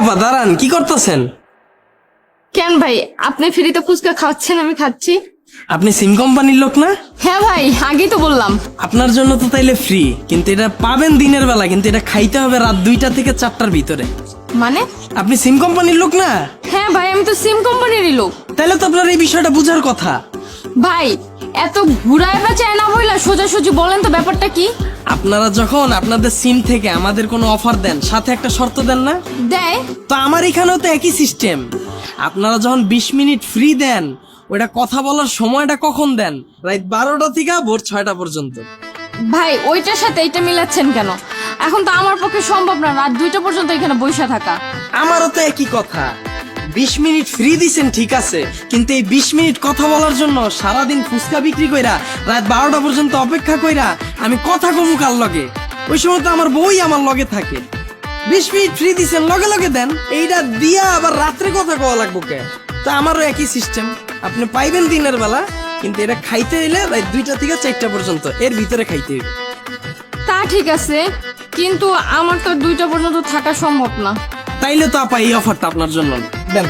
আপা দাঁড়ান কি করতেছেন? কেন ভাই আপনি ফ্রিতে ফুচকা খাওয়াচ্ছেন আমি খাচ্ছি। আপনি সিম কোম্পানির লোক না? হ্যাঁ ভাই আগেই তো বললাম। আপনার জন্য তো তাইলে ফ্রি কিন্তু এটা পাবেন দিনের বেলা কিন্তু এটা খাইতে হবে রাত দুইটা থেকে চারটার ভিতরে। মানে? আপনি সিম কোম্পানির লোক না? হ্যাঁ ভাই আমি তো সিম কোম্পানিরই লোক। তাইলে তো আপনার এই বিষয়টা বুঝার কথা। ভাই এত ঘুরায় বা চায় না বইলা সোজাসুজি বলেন তো ব্যাপারটা কি? আপনারা যখন আপনাদের সিম থেকে আমাদের কোনো অফার দেন সাথে একটা শর্ত দেন না? দেয়। তো আমার এখানেও তো একই সিস্টেম। আপনারা যখন বিশ মিনিট ফ্রি দেন ওটা কথা বলার সময়টা কখন দেন? রাত বারোটা থেকে ভোর ছয়টা পর্যন্ত। ভাই ওইটার সাথে এইটা মিলাচ্ছেন কেন? এখন তো আমার পক্ষে সম্ভব না রাত দুইটা পর্যন্ত এখানে বসে থাকা। আমারও তো একই কথা। বিশ মিনিট ফ্রি দিছেন, ঠিক আছে। কিন্তু এই বিশ মিনিট কথা বলার জন্য সারাদিন ফুচকা বিক্রি কইরা, রাত বারোটা পর্যন্ত অপেক্ষা কইরা আমি কথা কমু কার লগে? ওই সময় তো আমার বই আমার লগে থাকে। বিশ মিনিট ফ্রি দিছেন, লগে লগে দেন। এইটা দিয়া আবার রাত্রে কথা কওয়া লাগবো কে? তা আমারও একই সিস্টেম আপনি পাইবেন দিনের বেলা, কিন্তু এটা খাইতে হইলে রাত দুইটা থেকে চারটা পর্যন্ত, এর ভিতরে খাইতে তা ঠিক আছে, কিন্তু আমার তো দুইটা পর্যন্ত থাকা সম্ভব না। তাইলে তো আপা এই অফারটা আপনার জন্য। দেন